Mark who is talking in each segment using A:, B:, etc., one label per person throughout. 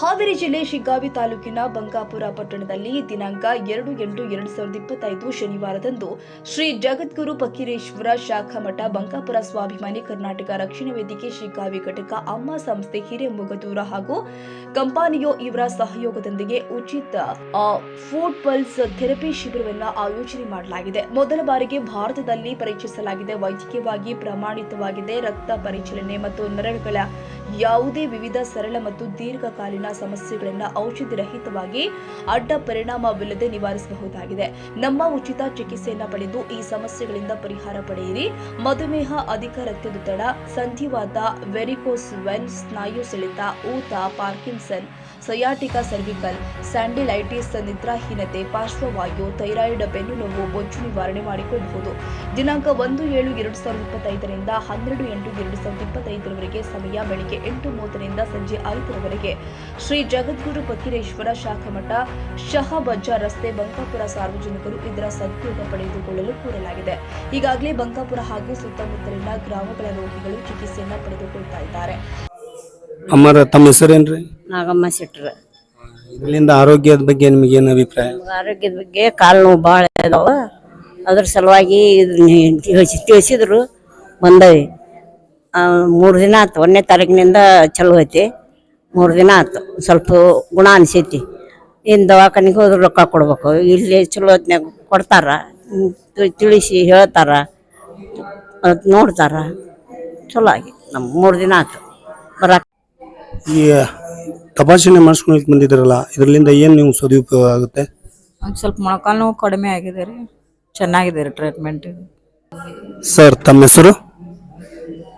A: ಹಾವೇರಿ ಜಿಲ್ಲೆ ಶಿಗ್ಗಾವಿ ತಾಲೂಕಿನ ಬಂಕಾಪುರ ಪಟ್ಟಣದಲ್ಲಿ ದಿನಾಂಕ ಎರಡು ಎಂಟು ಎರಡು ಸಾವಿರದ ಇಪ್ಪತ್ತೈದು ಶನಿವಾರದಂದು ಶ್ರೀ ಜಗದ್ಗುರು ಫಕೀರೇಶ್ವರ ಶಾಖಾ ಮಠ ಬಂಕಾಪುರ ಸ್ವಾಭಿಮಾನಿ ಕರ್ನಾಟಕ ರಕ್ಷಣಾ ವೇದಿಕೆ ಶಿಗ್ಗಾವಿ ಘಟಕ ಅಮ್ಮ ಸಂಸ್ಥೆ ಹಿರೇಮೊಗದೂರ ಹಾಗೂ ಕಂಪಾನಿಯೋ ಇವರ ಸಹಯೋಗದೊಂದಿಗೆ ಉಚಿತ ಫುಡ್ ಪಲ್ಸ್ ಥೆರಪಿ ಶಿಬಿರವನ್ನು ಆಯೋಜನೆ ಮಾಡಲಾಗಿದೆ. ಮೊದಲ ಬಾರಿಗೆ ಭಾರತದಲ್ಲಿ ಪರೀಕ್ಷಿಸಲಾಗಿದೆ. ವೈದ್ಯಕೀಯವಾಗಿ ಪ್ರಮಾಣಿತವಾಗಿದೆ. ರಕ್ತ ಪರಿಚಲನೆ ಮತ್ತು ನರಗಳ ಯಾವುದೇ ವಿವಿಧ ಸರಳ ಮತ್ತು ದೀರ್ಘಕಾಲೀನ ಸಮಸ್ಯೆಗಳನ್ನು ಔಷಧಿ ರಹಿತವಾಗಿ ಅಡ್ಡ ಪರಿಣಾಮವಿಲ್ಲದೆ ನಿವಾರಿಸಬಹುದಾಗಿದೆ. ನಮ್ಮ ಉಚಿತ ಚಿಕಿತ್ಸೆಯನ್ನ ಪಡೆದು ಈ ಸಮಸ್ಯೆಗಳಿಂದ ಪರಿಹಾರ ಪಡೆಯಿರಿ. ಮಧುಮೇಹ, ಅಧಿಕ ರಕ್ತದೊತ್ತಡ, ಸಂಧಿವಾತ, ವೆರಿಕೋಸ್ ವೆನ್ ಸ್ನಾಯು ಸೆಳೆತ, ಊತ, ಪಾರ್ಕಿನ್ಸನ್ ಸಯಾಟಿಕಾ ಸರ್ವಿಕಲ್ ಸ್ಯಾಂಡಿಲೈಟಿಸ್ ನಿದ್ರಾಹೀನತೆ, ಪಾರ್ಶ್ವವಾಯು ಥೈರಾಯ್ಡ್ ಬೆನ್ನು ನೋವು, ಬೊಜ್ಜು ನಿವಾರಣೆ ಮಾಡಿಕೊಳ್ಳಬಹುದು ದಿನಾಂಕ ಒಂದು ಏಳು ಎರಡು ಸಾವಿರದ ಇಪ್ಪತ್ತೈದರಿಂದ ಹನ್ನೆರಡು ಎಂಟು ಎರಡು ಸಾವಿರದ ಇಪ್ಪತ್ತೈದರವರೆಗೆ ಸಮಯ ಬೆಳಿಗ್ಗೆ ಎಂಟು ಮೂವತ್ತರಿಂದ ಸಂಜೆ ಐದರವರೆಗೆ. ಶ್ರೀ ಜಗದ್ಗುರು ಶಾಖಾ ಶಾಖಮಠ ಶಹಬಜಾರ್ ರಸ್ತೆ, ಬಂಕಾಪುರ ಸಾರ್ವಜನಿಕರು ಇದರ ಸದ್ಯೋಗ ಪಡೆದುಕೊಳ್ಳಲು ಕೋರಲಾಗಿದೆ ಈಗಾಗಲೇ ಬಂಕಾಪುರ ಹಾಗೂ ಸುತ್ತಮುತ್ತಲಿನ ಗ್ರಾಮಗಳ ರೋಗಿಗಳು ಚಿಕಿತ್ಸೆಯನ್ನು ಪಡೆದುಕೊಳ್ತಾ ಇದ್ದಾರೆ.
B: ಅಮ್ಮರ ತಮ್ಮ ಹೆಸರೇನ್ರಿ?
C: ನಾಗಮ್ಮ ಶೆಟ್ರ
B: ಇಲ್ಲಿಂದ ಆರೋಗ್ಯದ ಬಗ್ಗೆ ನಿಮಗೆ ಏನು ಅಭಿಪ್ರಾಯ?
C: ಆರೋಗ್ಯದ ಬಗ್ಗೆ ಕಾಲು ನೋವು ಭಾಳ ಇದಾವ. ಅದ್ರ ಸಲುವಾಗಿ ಇದನ್ನ ತಿಳಿಸಿ ತಿಳಿಸಿದ್ರು. ಬಂದವಿ. ಮೂರು ದಿನ ಆತು. ಒಂದನೇ ತಾರೀಕಿನಿಂದ ಚಲೋ ಐತಿ. ಮೂರು ದಿನ ಆತು. ಸ್ವಲ್ಪ ಗುಣ ಅನಿಸೈತಿ. ಇನ್ನು ದವಾಖಾನಿಗೆ ಹೋದ್ರೆ ರೊಕ್ಕ ಕೊಡ್ಬೇಕು. ಇಲ್ಲಿ ಚಲೋ ಹೊತ್ನ್ಯಾಗ ಕೊಡ್ತಾರ. ತಿಳಿಸಿ ಹೇಳ್ತಾರ. ನೋಡ್ತಾರ. ಚಲೋ ಆಗಿ. ನಮ್ಮ ಮೂರು ದಿನ ಆತು. ಬರಕ್ಕೆ
B: ಈ ತಪಾಸಣೆ ಮಾಡಿಸ್ಕೊಳಕ್ ಬಂದಿದ್ದೀರಲ್ಲ ಇದರಿಂದ ಏನು ನೀವು ಸದುಪಯೋಗ ಆಗುತ್ತೆ?
D: ಒಂದ್ ಸ್ವಲ್ಪ ಮೊಣಕಾಲು ನೋವು ಕಡಿಮೆ ಆಗಿದೆ ರೀ. ಚೆನ್ನಾಗಿದೆ ರೀ ಟ್ರೀಟ್ಮೆಂಟ್
B: ಸರ್ ತಮ್ಮ ಹೆಸರು?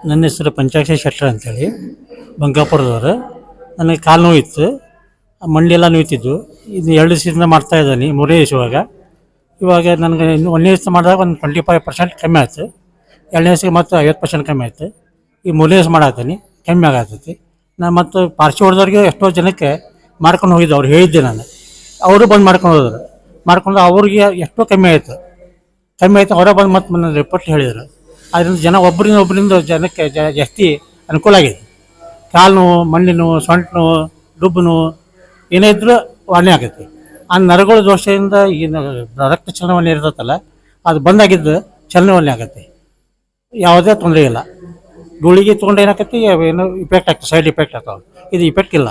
E: ನನ್ನ ಹೆಸರು ಪಂಚಾಕ್ಷಿ ಶೆಟ್ಟರ್ ಅಂತೇಳಿ. ಬಂಕಾಪುರದವರು ನನಗೆ ಕಾಲು ನೋವಿತ್ತು. ಮಂಡಿ ಎಲ್ಲ ನೋಯ್ತಿದ್ದು ಇದು ಎರಡು ದಿವಸದಿಂದ ಮಾಡ್ತಾ ಇದ್ದೀನಿ ಮೂರೇ ದಿವಸವಾಗ ಇವಾಗ. ನನಗೆ ಇನ್ನು ಒಂದನೇ ದಿವಸ ಮಾಡಿದಾಗ ಒಂದು ಟ್ವೆಂಟಿ ಫೈವ್ ಪರ್ಸೆಂಟ್ ಕಮ್ಮಿ ಆಯ್ತು. ಎರಡನೇ ದಿವಸಕ್ಕೆ ಮತ್ತು ಐವತ್ತು ಪರ್ಸೆಂಟ್ ಕಮ್ಮಿ ಆಯ್ತು. ಈ ಮೂರನೇ ದಿವಸ ಮಾಡತ್ತೀನಿ ಕಮ್ಮಿ ಆಗತ್ತೈತಿ ನಾನು ಮತ್ತು ಪಾರ್ಸಿ ಹೊಡೆದವ್ರಿಗೆ ಎಷ್ಟೋ ಜನಕ್ಕೆ ಮಾಡ್ಕೊಂಡು ಹೋಗಿದ್ದೆ, ಅವ್ರು ಹೇಳಿದ್ದೆ ನಾನು. ಅವರು ಬಂದು ಮಾಡ್ಕೊಂಡು ಹೋದರು. ಮಾಡ್ಕೊಂಡು ಅವ್ರಿಗೆ ಎಷ್ಟೋ ಕಮ್ಮಿ ಆಯಿತು. ಕಮ್ಮಿ ಆಯ್ತು, ಅವರೇ ಬಂದು ಮತ್ತೆ ನನ್ನ ರಿಪೋರ್ಟ್ ಹೇಳಿದರು. ಅದರಿಂದ ಜನ ಒಬ್ಬರಿಂದ ಒಬ್ಬರಿಂದ ಜನಕ್ಕೆ ಜಾಸ್ತಿ ಅನುಕೂಲ ಆಗಿದೆ. ಕಾಲು ನೋವು ಮಂಡಿ ನೋವು ಸೊಂಟ ನೋವು ಡುಬ್ಬು ನೋವು ಏನೇ ಇದ್ರೂ ವಾಣಿ ಆಗೈತಿ ಆ ನರಗಳ ದೋಷದಿಂದ ಏನು ರಕ್ತ ಚಲನವಲನ ಇರ್ತೈತಲ್ಲ ಅದು ಬಂದಾಗಿದ್ದು ಚಲನವಲನೆ ಆಗತ್ತೆ. ಯಾವುದೇ ತೊಂದರೆ ಇಲ್ಲ. ಗುಳಿಗೆ ತೊಗೊಂಡು ಏನಾಕತಿ ಏನು ಇಫೆಕ್ಟ್ ಆಗ್ತದೆ ಸೈಡ್ ಇಫೆಕ್ಟ್ ಆಗ್ತಾವೆ. ಇದು ಇಫೆಕ್ಟ್ ಇಲ್ಲ.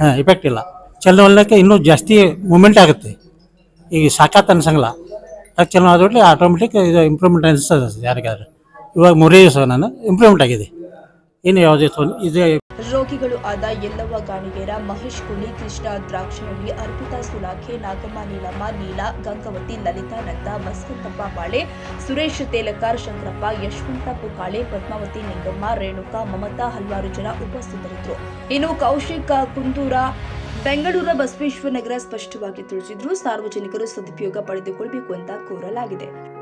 E: ಹಾಂ ಇಫೆಕ್ಟ್ ಇಲ್ಲ. ಚಲನವಲನಕ್ಕೆ ಇನ್ನೂ ಜಾಸ್ತಿ ಮೂಮೆಂಟ್ ಆಗುತ್ತೆ. ಈಗ ಸಾಕಾತ್ ಅನ್ಸಂಗಿಲ್ಲ. ಅದು ಚಲೋ ಆದ್ರಲ್ಲಿ ಆಟೋಮೆಟಿಕ್ ಇದು ಇಂಪ್ರೂವ್ಮೆಂಟ್ ಅನಿಸ್ತದೆ ಯಾರಿಗಾದ್ರೂ. ಇವಾಗ ಮೂರೇ ದಿವಸ ನಾನು ಇಂಪ್ರೂವ್ಮೆಂಟ್ ಆಗಿದೆ. ಏನು ಯಾವುದೇ ತೊಂದರೆ ಇದೇ
A: ರೋಗಿಗಳು ಆದ ಯಲ್ಲವ್ವ ಗಾಣಿಗೇರ ಮಹೇಶ್ ಕುಣಿ ಕೃಷ್ಣ ದ್ರಾಕ್ಷಿಹಳ್ಳಿ, ಅರ್ಪಿತಾ ಸುಲಾಖೆ, ನಾಗಮ್ಮ ನೀಲಮ್ಮ, ನೀಲಾ, ಗಂಗವತಿ, ಲಲಿತಾ, ನಂದ, ಬಸವಂತಪ್ಪ ಬಾಳೆ ಸುರೇಶ್ ತೇಲಕಾರ್, ಶಂಕರಪ್ಪ, ಯಶವಂತ ಪುಕಾಳೆ, ಪದ್ಮಾವತಿ, ನಿಂಗಮ್ಮ, ರೇಣುಕಾ, ಮಮತಾ ಹಲವಾರು ಜನ ಉಪಸ್ಥಿತರಿದ್ದರು. ಇನ್ನು ಕೌಶಿಕ್ ಕುಂದೂರ, ಬೆಂಗಳೂರ ಬಸವೇಶ್ವರ ನಗರ ಸ್ಪಷ್ಟವಾಗಿ ತಿಳಿಸಿದ್ರು. ಸಾರ್ವಜನಿಕರು ಸದುಪಯೋಗ ಪಡೆದುಕೊಳ್ಳಬೇಕು ಅಂತ ಕೋರಲಾಗಿದೆ.